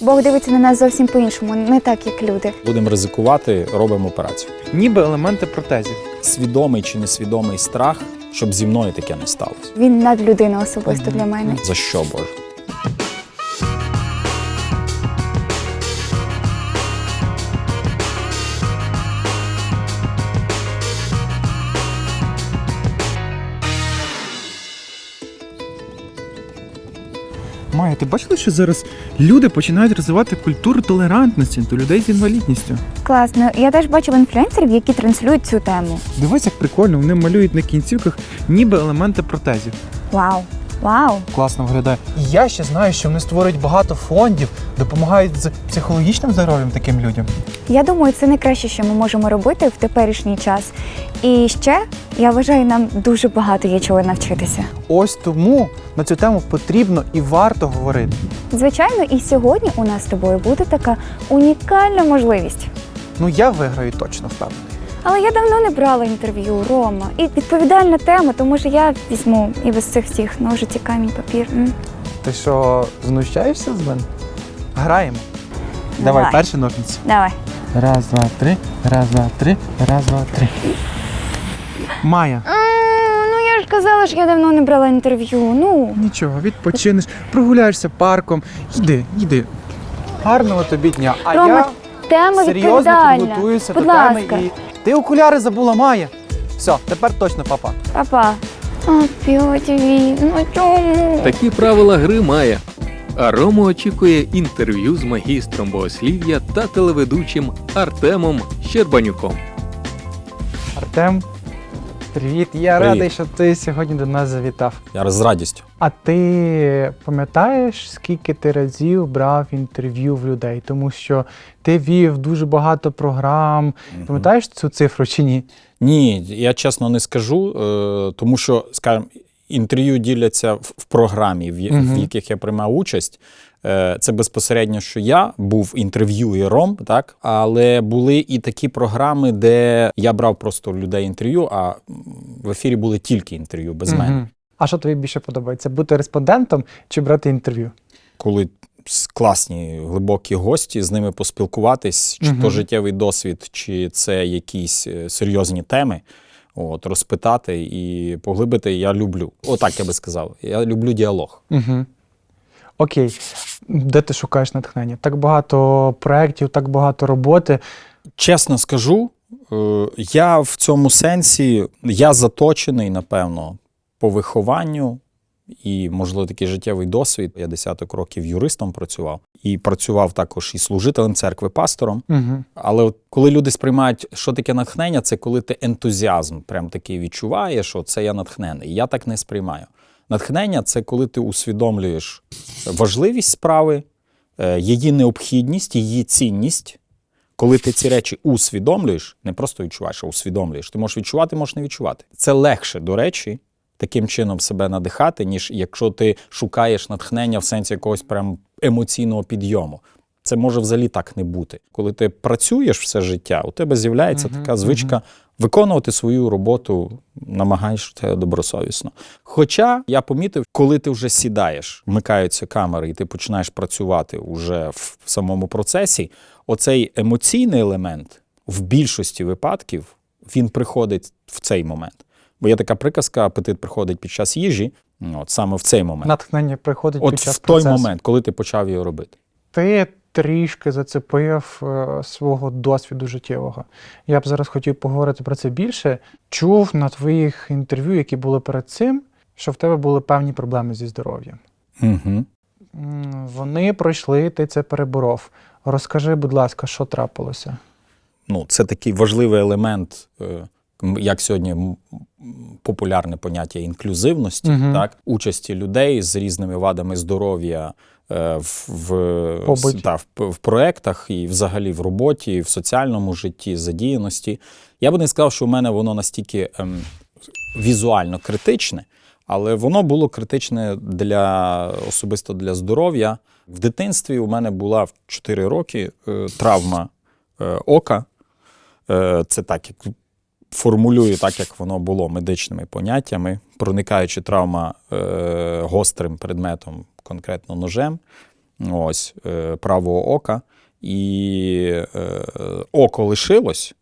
Бог дивиться на нас зовсім по-іншому, не так, як люди. Будемо ризикувати, робимо операцію. Ніби елементи протезів. Свідомий чи несвідомий страх, щоб зі мною таке не сталося. Він надлюдина особисто для мене. За що Боже? Ти бачила, що зараз люди починають розвивати культуру толерантності до людей з інвалідністю? Класно. Я теж бачила інфлюенсерів, які транслюють цю тему. Дивись, як прикольно, вони малюють на кінцівках ніби елементи протезів. Вау! Вау! Класно виглядає. І я ще знаю, що вони створюють багато фондів, допомагають з психологічним здоров'ям таким людям. Я думаю, це найкраще, що ми можемо робити в теперішній час. І ще я вважаю, нам дуже багато є чого навчитися. Ось тому на цю тему потрібно і варто говорити. Звичайно, і сьогодні у нас з тобою буде така унікальна можливість. Ну я виграю точно впевнений. Але я давно не брала інтерв'ю Рома. І відповідальна тема, тому що я візьму і без цих всіх ножиці, камінь, папір. М. Ти що, знущаєшся з мене? Граємо. Давай. Давай, перші ножниці. Давай. Раз, два, три, раз, два, три, раз, два, три. Майя, М, Ну я ж казала, що я давно не брала інтерв'ю. Ну нічого, відпочинеш, прогуляєшся парком. Йди, йди. Гарного тобі дня. А Рома, я тема серйозно відповідальна. підготуюся Будь до ласка. теми і. Ти окуляри забула, Майя. Все, тепер точно папа. Папа. Опять він. Ну чому? Такі правила гри має. А Рому очікує інтерв'ю з магістром богослів'я та телеведучим Артемом Щербанюком. Артем, привіт. Я Привіт. радий, що ти сьогодні до нас завітав. Я з радістю. А ти пам'ятаєш, скільки ти разів брав інтерв'ю в людей? Тому що ти вів дуже багато програм. Пам'ятаєш цю цифру чи ні? Ні, я чесно не скажу, е, тому що, скажімо, інтерв'ю діляться в, програмі, в, яких я приймав участь. Е, Це безпосередньо, що я був інтерв'юєром, так але були і такі програми, де я брав просто людей інтерв'ю, а в ефірі були тільки інтерв'ю без мене. А що тобі більше подобається? Бути респондентом чи брати інтерв'ю? коли класні глибокі гості, з ними поспілкуватись, чи Мгм. то життєвий досвід, чи це якісь е, серйозні теми. От, розпитати і поглибити я люблю. Отак я би сказав. Я люблю діалог. Угу. Окей. Де ти шукаєш натхнення? Так багато проєктів, так багато роботи. Чесно скажу, я в цьому сенсі я заточений, напевно, по вихованню і, можливо, такий життєвий досвід. Я десяток років юристом працював і працював також і служителем церкви пастором. Угу. Але от коли люди сприймають, що таке натхнення, це коли ти ентузіазм прям такий відчуваєш, що це я натхнений. Я так не сприймаю. Натхнення це коли ти усвідомлюєш важливість справи, е, її необхідність, її цінність. Коли ти ці речі усвідомлюєш, не просто відчуваєш, а усвідомлюєш. Ти можеш відчувати, можеш не відчувати. Це легше, до речі, таким чином себе надихати, ніж якщо ти шукаєш натхнення в сенсі якогось прям емоційного підйому. Це може взагалі так не бути. Коли ти працюєш все життя, у тебе з'являється Мгм, така звичка виконувати свою роботу, намагаєшся добросовісно. Хоча я помітив, коли ти вже сідаєш, вмикаються камери, і ти починаєш працювати уже в самому процесі, оцей емоційний елемент в більшості випадків він приходить в цей момент. Бо є така приказка: апетит приходить під час їжі, от саме в цей момент. Натхнення приходить От під час в той процесу. момент, коли ти почав його робити. Ти трішки зацепив е, свого досвіду життєвого. Я б зараз хотів поговорити про це більше. Чув на твоїх інтерв'ю, які були перед цим, що в тебе були певні проблеми зі здоров'ям. Угу. Вони пройшли, ти це переборов. Розкажи, будь ласка, що трапилося? ну, це такий важливий елемент, е, як сьогодні популярне поняття інклюзивності, Мгм. так, участі людей з різними вадами здоров'я в, в, та, в, в проектах і взагалі в роботі, в соціальному житті, задіяності. Я би не сказав, що у мене воно настільки ем, візуально критичне, але воно було критичне для особисто для здоров'я. В дитинстві у мене була в 4 роки е, травма е, ока. Е, це так, як формулюю так, як воно було медичними поняттями, проникаючи травма е, гострим предметом, конкретно ножем. ось, е, правого ока, і е, око лишилось,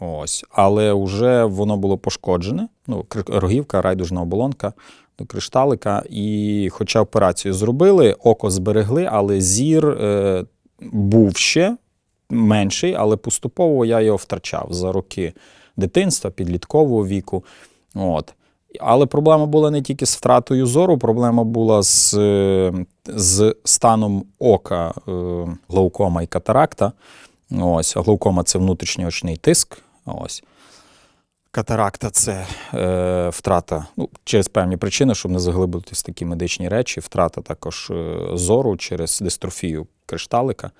ось, але вже воно було пошкоджене. Ну, рогівка, райдужна оболонка до кришталика. І хоча операцію зробили, око зберегли, але зір е, був ще менший, але поступово я його втрачав за роки дитинства, підліткового віку. От. Але проблема була не тільки з втратою зору, проблема була з, е, з станом ока е, глаукома і катаракта. Ось, глаукома це внутрішньоочний тиск. Ось. Катаракта це е, втрата ну, через певні причини, щоб не заглиблюватись в такі медичні речі. Втрата також е, зору через дистрофію кришталика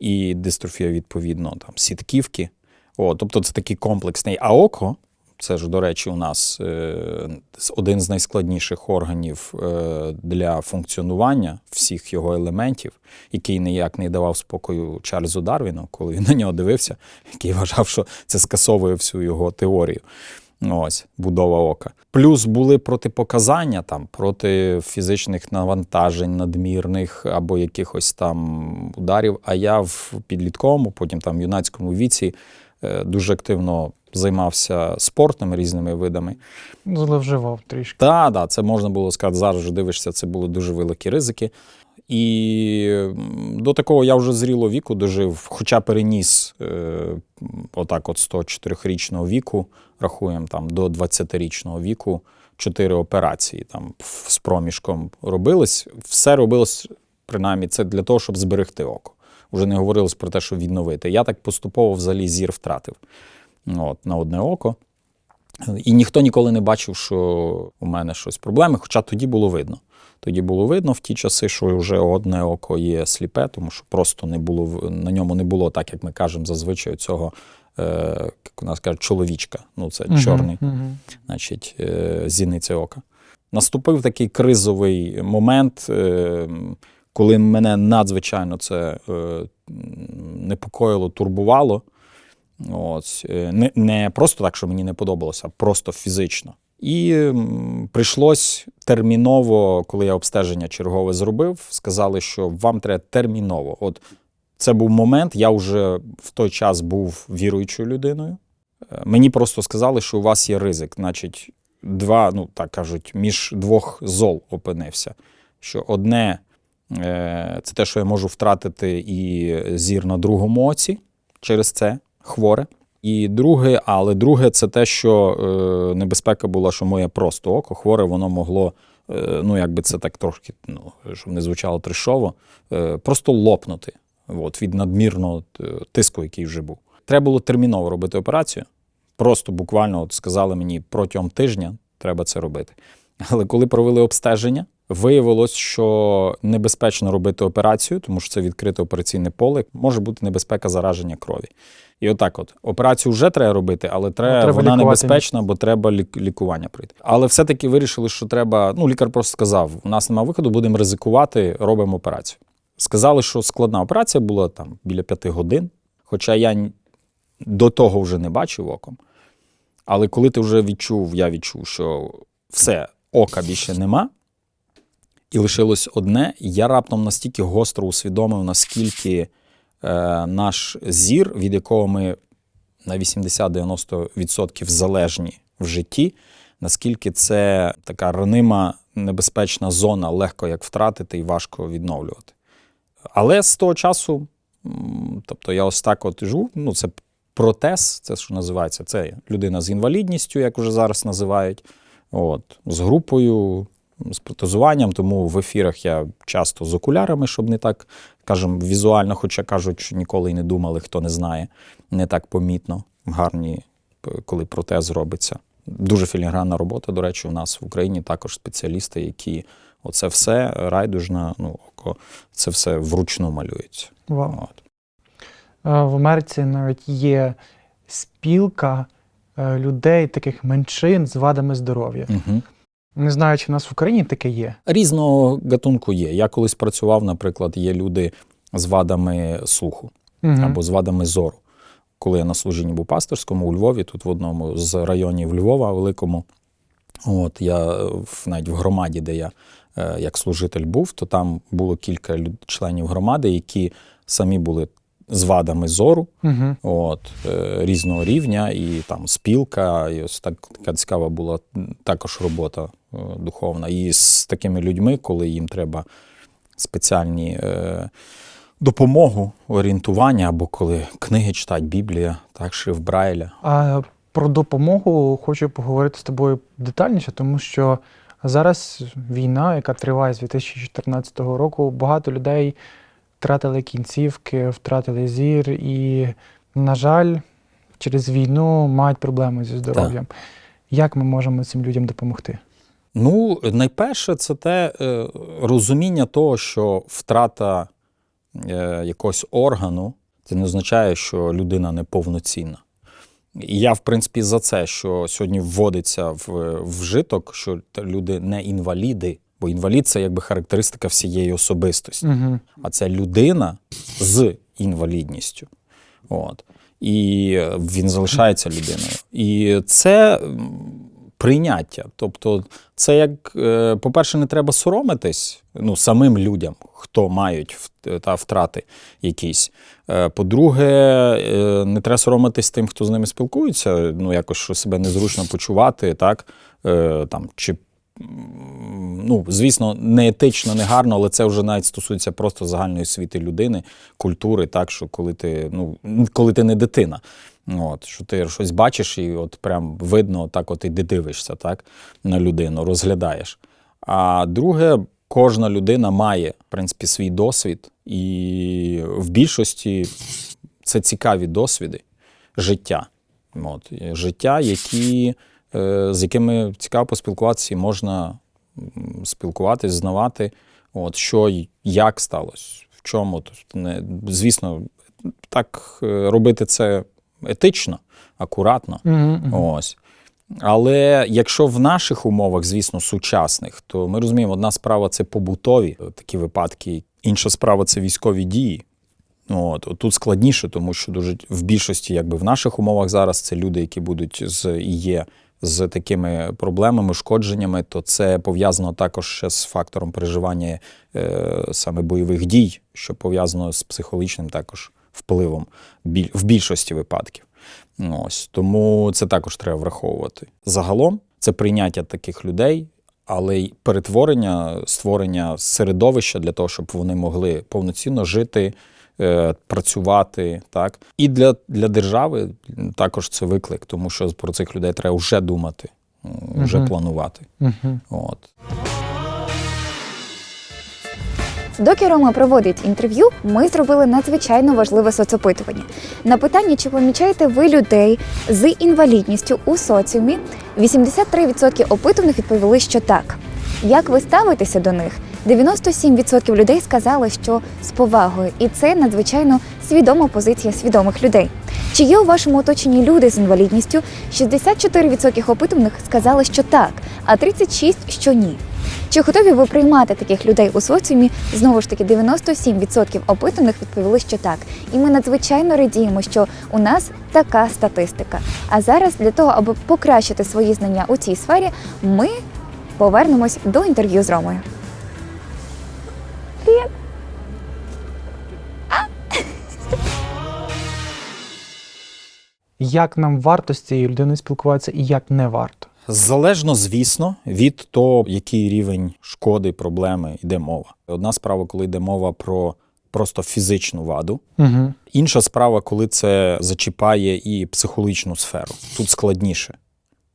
і дистрофія, відповідно, там, сітківки. О, тобто це такий комплексний. А око, це ж, до речі, у нас е, один з найскладніших органів е, для функціонування всіх його елементів, який ніяк не давав спокою Чарльзу Дарвіну, коли він на нього дивився, який вважав, що це скасовує всю його теорію. Ось, будова ока. Плюс були протипоказання там проти фізичних навантажень, надмірних або якихось там ударів. А я в підлітковому, потім там в юнацькому віці е, дуже активно займався спортом різними видами. Зловживав трішки. Так, да, це можна було сказати, зараз вже дивишся, це були дуже великі ризики. І до такого я вже зрілого віку дожив, хоча переніс е, отак от 104-річного віку, рахуємо там до 20-річного віку, чотири операції там з проміжком робились. Все робилось, принаймні, це для того, щоб зберегти око. Вже не говорилось про те, щоб відновити. Я так поступово взагалі зір втратив от, на одне око. І ніхто ніколи не бачив, що у мене щось проблеми, хоча тоді було видно. Тоді було видно в ті часи, що вже одне око є сліпе, тому що просто не було на ньому не було, так як ми кажемо зазвичай, цього, е, як у нас кажуть, чоловічка. Ну, це Мгм, чорний, мгм. значить, е, зіниця ока. Наступив такий кризовий момент, е, коли мене надзвичайно це е, непокоїло, турбувало. Ось, е, не, не просто так, що мені не подобалося, а просто фізично. І прийшлось терміново, коли я обстеження чергове зробив, сказали, що вам треба терміново. От це був момент, я вже в той час був віруючою людиною. Е, Мені просто сказали, що у вас є ризик. Значить, два, ну так кажуть, між двох зол опинився. Що одне е, це те, що я можу втратити і зір на другому оці через це хворе. І друге, але друге, це те, що е, небезпека була, що моє просто око хворе, воно могло, е, ну якби це так трошки, ну, щоб не звучало трешово, е, просто лопнути от, від надмірного е, тиску, який вже був. Треба було терміново робити операцію. Просто буквально от сказали мені протягом тижня треба це робити. Але коли провели обстеження, виявилось, що небезпечно робити операцію, тому що це відкрите операційне поле, може бути небезпека зараження крові. І отак, от операцію вже треба робити, але треба, треба вона лікувати небезпечна, бо треба лік- лікування пройти. Але все-таки вирішили, що треба. Ну, лікар просто сказав: у нас немає виходу, будемо ризикувати, робимо операцію. Сказали, що складна операція була там біля п'яти годин, хоча я до того вже не бачив оком. Але коли ти вже відчув, я відчув, що все, ока більше нема, і лишилось одне, я раптом настільки гостро усвідомив, наскільки е, наш зір, від якого ми на 80-90% залежні в житті, наскільки це така ранима небезпечна зона, легко як втратити і важко відновлювати. Але з того часу, тобто я ось так от живу, ну це протез, це що називається, це людина з інвалідністю, як вже зараз називають, от, з групою, з протезуванням, тому в ефірах я часто з окулярами, щоб не так, кажемо, візуально, хоча кажуть, що ніколи й не думали, хто не знає, не так помітно, гарні, коли протез робиться. Дуже філігранна робота, до речі, у нас в Україні також спеціалісти, які оце все райдужна, ну, око, це все вручну малюється. Вау. От. Е, В Америці навіть є спілка е, людей, таких меншин з вадами здоров'я. Угу. Не знаю, чи в нас в Україні таке є. Різного гатунку є. Я колись працював, наприклад, є люди з вадами слуху Мгм. або з вадами зору. Коли я на служінні був пасторському у Львові, тут в одному з районів Львова, великому, от я е, в- навіть в громаді, де я е, як служитель був, то там було кілька членів громади, які самі були з вадами зору, Угу. от, е, різного рівня, і там спілка, і ось так, така цікава була також робота духовна. І з такими людьми, коли їм треба спеціальні е, допомогу, орієнтування, або коли книги читать, Біблія, так, шрифт Брайля. А про допомогу хочу поговорити з тобою детальніше, тому що зараз війна, яка триває з 2014 року, багато людей втратили кінцівки, втратили зір і, на жаль, через війну мають проблеми зі здоров'ям. Як ми можемо цим людям допомогти? Ну, найперше, це те е, розуміння того, що втрата е, якогось органу це не означає, що людина неповноцінна. І я, в принципі, за це, що сьогодні вводиться в вжиток, що люди не інваліди, бо інвалід це якби характеристика всієї особистості. Угу. а це людина з інвалідністю. От. І е, він залишається людиною. І це прийняття. Тобто, це як, е, по-перше, не треба соромитись ну, самим людям, хто мають та втрати якісь. Е, По-друге, е, не треба соромитись тим, хто з ними спілкується, ну якось що себе незручно почувати, так? Там, чи ну, звісно, не етично, не гарно, але це вже навіть стосується просто загальної освіти людини, культури, так що коли ти, ну, коли ти не дитина. От, що ти щось бачиш, і от прям видно, так от і дивишся так, на людину, розглядаєш. А друге, кожна людина має, в принципі, свій досвід, і в більшості це цікаві досвіди життя. От, життя, які, з якими цікаво поспілкуватися, і можна спілкуватись, знавати, от, що як сталося, в чому. Тобто, не, звісно, так е, робити це етично, акуратно. Угу. Ось. Але якщо в наших умовах, звісно, сучасних, то ми розуміємо, одна справа це побутові е, такі випадки, інша справа це військові дії. От, тут складніше, тому що дуже в більшості, якби в наших умовах зараз це люди, які будуть з і є з такими проблемами, шкодженнями, то це пов'язано також ще з фактором переживання е, саме бойових дій, що пов'язано з психологічним також впливом в більшості випадків. Ось тому це також треба враховувати. Загалом це прийняття таких людей, але й перетворення, створення середовища для того, щоб вони могли повноцінно жити, працювати. Так і для, для держави також це виклик, тому що про цих людей треба вже думати, вже Мгм. планувати. Угу. От. Доки Рома проводить інтерв'ю, ми зробили надзвичайно важливе соцопитування. На питання, чи помічаєте ви людей з інвалідністю у соціумі, 83% опитаних відповіли, що так. Як ви ставитеся до них? 97% людей сказали, що з повагою, і це надзвичайно свідома позиція свідомих людей. Чи є у вашому оточенні люди з інвалідністю? 64% опитаних сказали, що так, а 36% що ні. Чи готові ви приймати таких людей у соціумі? Знову ж таки, 97% опитаних відповіли, що так. І ми надзвичайно радіємо, що у нас така статистика. А зараз для того, аби покращити свої знання у цій сфері, ми повернемось до інтерв'ю з Ромою. Привіт! Як нам варто з цією людиною спілкуватися і як не варто? Залежно, звісно, від того, який рівень шкоди, проблеми йде мова. Одна справа, коли йде мова про просто фізичну ваду. Угу. Інша справа, коли це зачіпає і психологічну сферу. Тут складніше.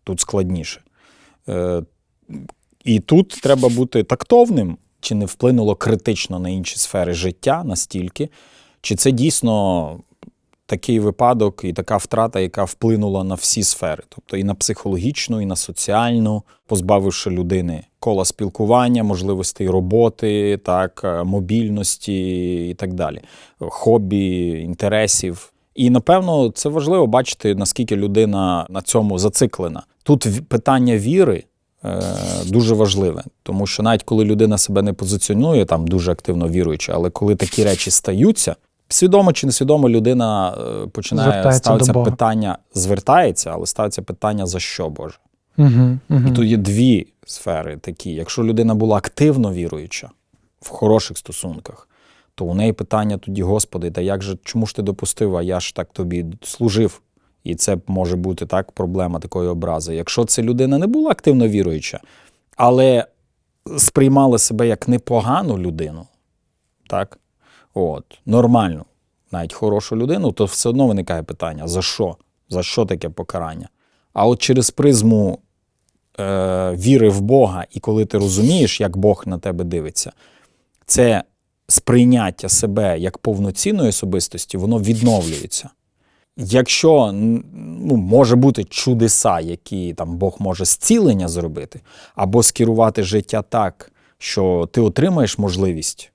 Тут складніше. Е, і тут треба бути тактовним, чи не вплинуло критично на інші сфери життя настільки, чи це дійсно такий випадок і така втрата, яка вплинула на всі сфери, тобто і на психологічну, і на соціальну, позбавивши людини кола спілкування, можливостей роботи, так, е, мобільності і так далі, хобі, інтересів. І напевно це важливо бачити, наскільки людина на цьому зациклена. Тут питання віри дуже важливе, тому що навіть коли людина себе не позиціонує там дуже активно віруючи, але коли такі речі стаються, свідомо чи несвідомо людина е, починає Звертається ставиться питання, звертається, але ставиться питання за що Боже. Угу. Угу. І тут є дві сфери такі. Якщо людина була активно віруюча в хороших стосунках, то у неї питання тоді, Господи, та як же чому ж ти допустив, а я ж так тобі служив? І це може бути так проблема такої образи. Якщо це людина не була активно віруюча, але сприймала себе як непогану людину, так? От, нормальну, навіть хорошу людину, то все одно виникає питання: за що? За що таке покарання? А от через призму е, віри в Бога, і коли ти розумієш, як Бог на тебе дивиться, це сприйняття себе як повноцінної особистості, воно відновлюється. Якщо ну, може бути чудеса, які там Бог може зцілення зробити, або скерувати життя так, що ти отримаєш можливість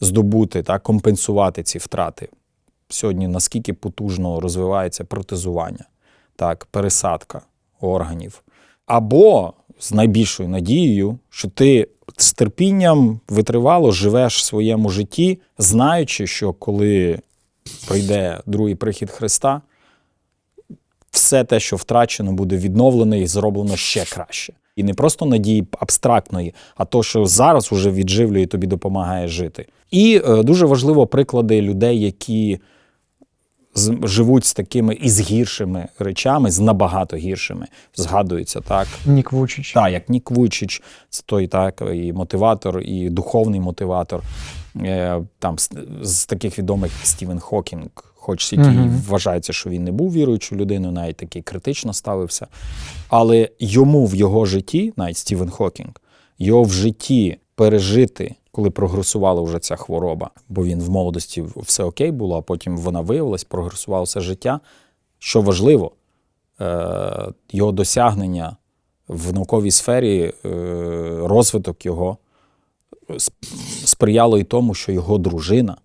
здобути та компенсувати ці втрати. Сьогодні наскільки потужно розвивається протезування, так, пересадка органів. Або з найбільшою надією, що ти з терпінням витривало живеш в своєму житті, знаючи, що коли прийде другий прихід Христа, все те, що втрачено, буде відновлено і зроблено ще краще. І не просто надії абстрактної, а то, що зараз уже відживлює і тобі допомагає жити. І е, дуже важливо приклади людей, які з- живуть з такими і з гіршими речами, з набагато гіршими. Згадується так. Нік Вучич. Так, як Нік Вуйчич, це той так, і мотиватор, і духовний мотиватор. Е, Там з, таких відомих Стівен Хокінг, хоч який Мгм. вважається, що він не був віруючою людиною, навіть такий критично ставився. Але йому в його житті, навіть Стівен Хокінг, його в житті пережити, коли прогресувала вже ця хвороба, бо він в молодості все окей було, а потім вона виявилась, прогресувало все життя. Що важливо, е, його досягнення в науковій сфері, е, розвиток його сприяло і тому, що його дружина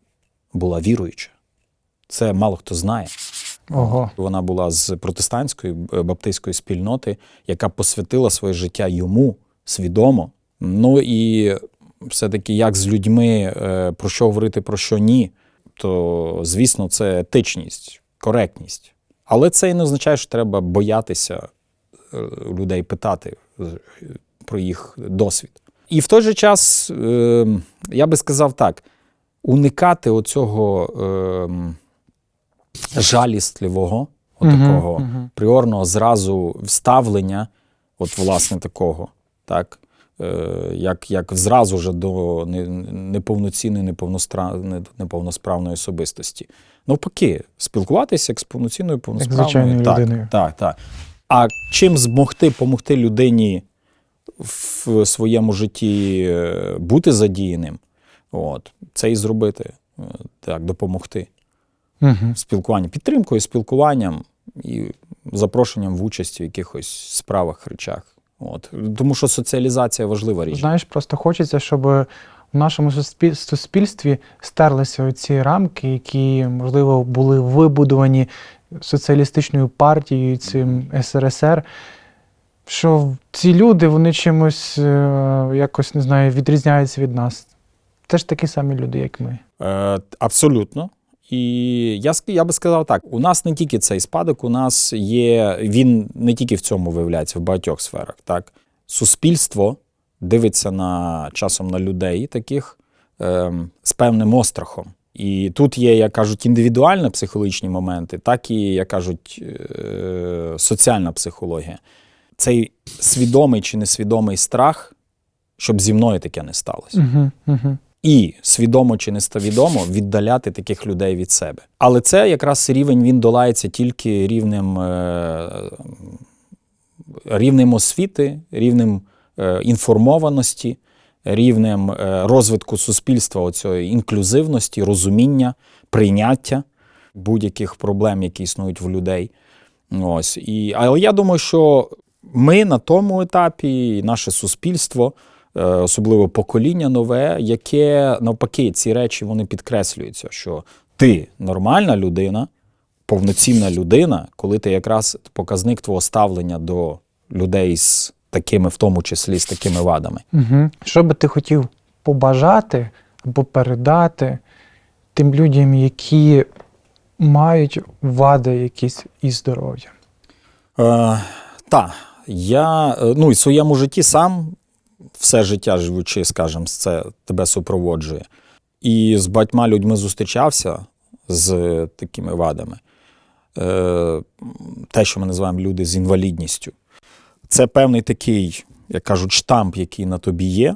була віруюча. Це мало хто знає. Ого. Вона була з протестантської баптистської спільноти, яка посвятила своє життя йому свідомо. Ну і все-таки як з людьми е, про що говорити, про що ні, то звісно, це етичність, коректність. Але це і не означає, що треба боятися е, людей питати е, про їх досвід. І в той же час, е, я би сказав так: уникати оцього е, жалістливого, отакого пріорного зразу вставлення, от власне такого, так, е, як, як зразу же до неповноцінної, неповносправної особистості. Навпаки, спілкуватися як з повноцінною повносправною. так. Так, так. А чим змогти помогти людині в своєму житті е, бути задіяним, от, це і зробити, е, так, допомогти Угу. спілкування, підтримкою, спілкуванням і запрошенням в участь в якихось справах, речах. От. Тому що соціалізація важлива річ. Знаєш, просто хочеться, щоб в нашому суспільстві стерлися ці рамки, які, можливо, були вибудовані соціалістичною партією, цим СРСР. Що ці люди вони чимось е, якось не знаю, відрізняються від нас. Теж такі самі люди, як ми. Е, абсолютно. І я, я би сказав так: у нас не тільки цей спадок, у нас є. Він не тільки в цьому виявляється, в багатьох сферах. Так? Суспільство дивиться на часом на людей таких ем, з певним острахом. І тут є, як кажуть, індивідуальні психологічні моменти, так і, як кажуть, е, соціальна психологія. Цей свідомий чи несвідомий страх, щоб зі мною таке не сталося Угу, угу. і свідомо чи несвідомо віддаляти таких людей від себе. Але це якраз рівень він долається тільки рівнем, е, рівнем освіти, рівнем е, інформованості, рівнем е, розвитку суспільства, оцієї інклюзивності, розуміння, прийняття будь-яких проблем, які існують в людей. Ось. І, але я думаю, що ми на тому етапі, і наше суспільство, е, особливо покоління нове, яке навпаки ці речі вони підкреслюються, що ти нормальна людина, повноцінна людина, коли ти якраз показник твого ставлення до людей з такими, в тому числі з такими вадами. Угу. Що би ти хотів побажати або передати тим людям, які мають вади якісь і здоров'я? Е, та, я е, ну, і в своєму житті сам все життя живучи, скажімо, це тебе супроводжує. І з багатьма людьми зустрічався з такими вадами. Е, те, що ми називаємо люди з інвалідністю. Це певний такий, як кажуть, штамп, який на тобі є.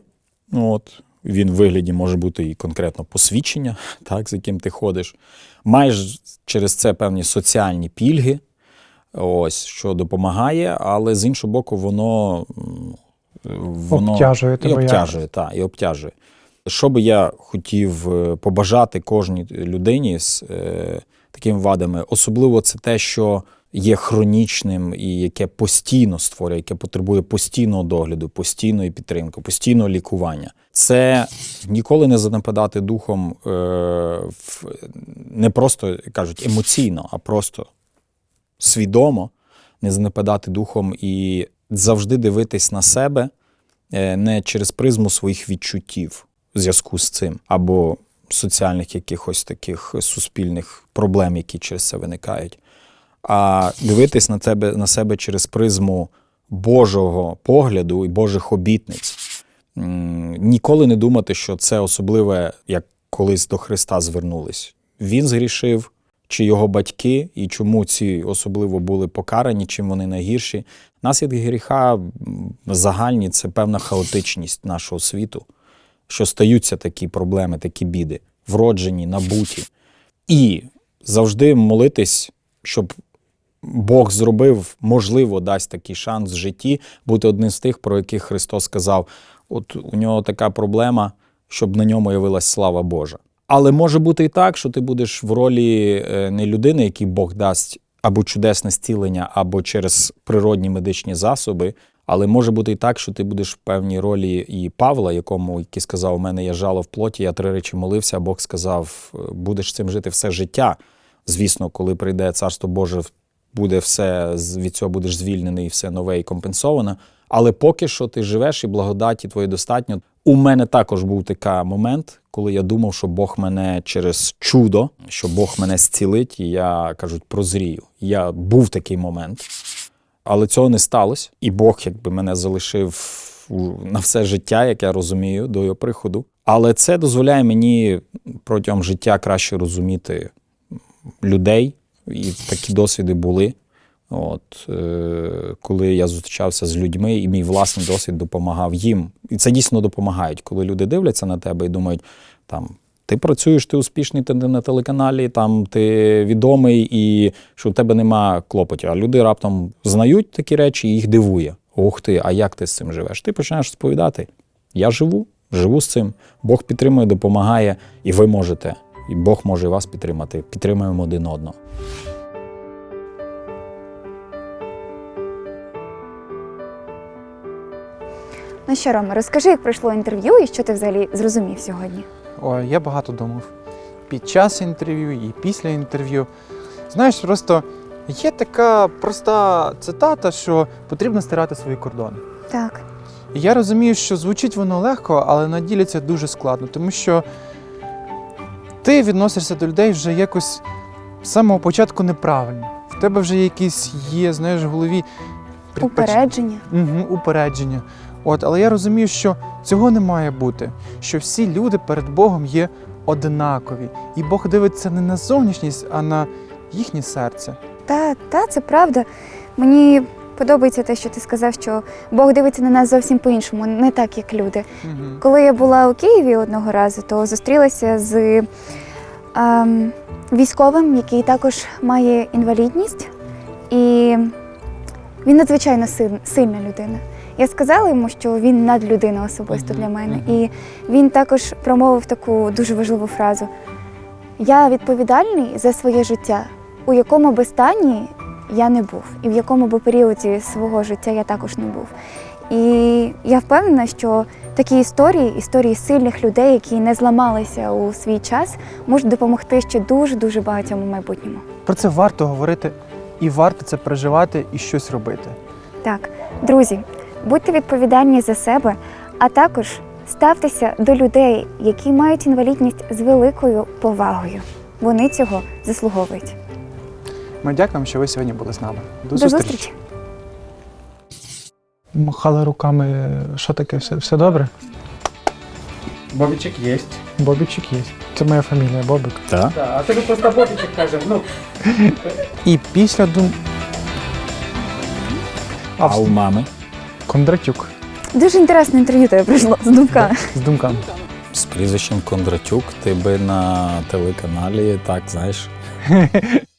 Ну, от, він в вигляді може бути і конкретно посвідчення, так, з яким ти ходиш. Маєш через це певні соціальні пільги, ось, що допомагає, але з іншого боку, воно, воно Обтяжує і обтяжує, так, і обтяжує. Що би я хотів е, побажати кожній людині з е, такими вадами, особливо це те, що є хронічним і яке постійно створює, яке потребує постійного догляду, постійної підтримки, постійного лікування. Це ніколи не занепадати духом е, в, не просто кажуть емоційно, а просто свідомо не занепадати духом і завжди дивитись на себе е, не через призму своїх відчуттів в зв'язку з цим, або соціальних якихось таких суспільних проблем, які через це виникають, а дивитись на тебе на себе через призму Божого погляду і Божих обітниць. Ніколи не думати, що це особливе, як колись до Христа звернулись. Він згрішив, чи його батьки, і чому ці особливо були покарані, чим вони найгірші. Наслідки гріха загальні це певна хаотичність нашого світу, що стаються такі проблеми, такі біди, вроджені, набуті. І завжди молитись, щоб Бог зробив, можливо, дасть такий шанс в житті бути одним з тих, про яких Христос сказав: от у нього така проблема, щоб на ньому явилась слава Божа. Але може бути і так, що ти будеш в ролі е, не людини, якій Бог дасть або чудесне зцілення, або через природні медичні засоби. Але може бути і так, що ти будеш в певній ролі і Павла, якому який сказав: у мене є жало в плоті, я три речі молився, а Бог сказав: «Е, будеш цим жити все життя. Звісно, коли прийде царство Боже, буде все від цього будеш звільнений, і все нове і компенсоване. Але поки що ти живеш і благодаті твої достатньо. У мене також був такий момент, коли я думав, що Бог мене через чудо, що Бог мене зцілить, і я кажуть, прозрію. Я був такий момент, але цього не сталося. І Бог якби мене залишив на все життя, як я розумію, до його приходу. Але це дозволяє мені протягом життя краще розуміти людей, і такі досвіди були. От, е, коли я зустрічався з людьми, і мій власний досвід допомагав їм. І це дійсно допомагають, коли люди дивляться на тебе і думають, там, ти працюєш, ти успішний ти на телеканалі, там ти відомий, і що в тебе нема клопотів. А люди раптом знають такі речі і їх дивує. Ух ти, а як ти з цим живеш? Ти починаєш розповідати. Я живу, живу з цим. Бог підтримує, допомагає, і ви можете. І Бог може вас підтримати. Підтримуємо один одного. Ну що, Рома, розкажи, як пройшло інтерв'ю і що ти взагалі зрозумів сьогодні. Ой, я багато думав. Під час інтерв'ю і після інтерв'ю. Знаєш, просто є така проста цитата, що потрібно стирати свої кордони. Так. І я розумію, що звучить воно легко, але на ділі це дуже складно, тому що ти відносишся до людей вже якось з самого початку неправильно. В тебе вже якісь є, знаєш, в голові Упередження. Угу, упередження. От, але я розумію, що цього не має бути, що всі люди перед Богом є одинакові. І Бог дивиться не на зовнішність, а на їхнє серце. Та, та, це правда. Мені подобається те, що ти сказав, що Бог дивиться на нас зовсім по-іншому, не так, як люди. Угу. Коли я була у Києві одного разу, то зустрілася з ем, військовим, який також має інвалідність, і він надзвичайно сильна людина. Я сказала йому, що він надлюдина особисто для мене. І він також промовив таку дуже важливу фразу: Я відповідальний за своє життя, у якому би стані я не був, і в якому би періоді свого життя я також не був. І я впевнена, що такі історії, історії сильних людей, які не зламалися у свій час, можуть допомогти ще дуже дуже багатьом у майбутньому. Про це варто говорити, і варто це переживати і щось робити. Так, друзі, будьте відповідальні за себе, а також ставтеся до людей, які мають інвалідність з великою повагою. Вони цього заслуговують. Ми дякуємо, що ви сьогодні були з нами. До, До зустрічі! махали руками. Що таке? Все, все добре? Бобічек є. Бобічик є. Це моя фамілія, Бобик. Так? А тобі просто Бобічек каже, ну. І після дум. А у мами Кондратюк Дуже інтересне інтерв'ю тебе прийшло з думками. з думками. з прізвищем Кондратюк ти би на телеканалі так, знаєш,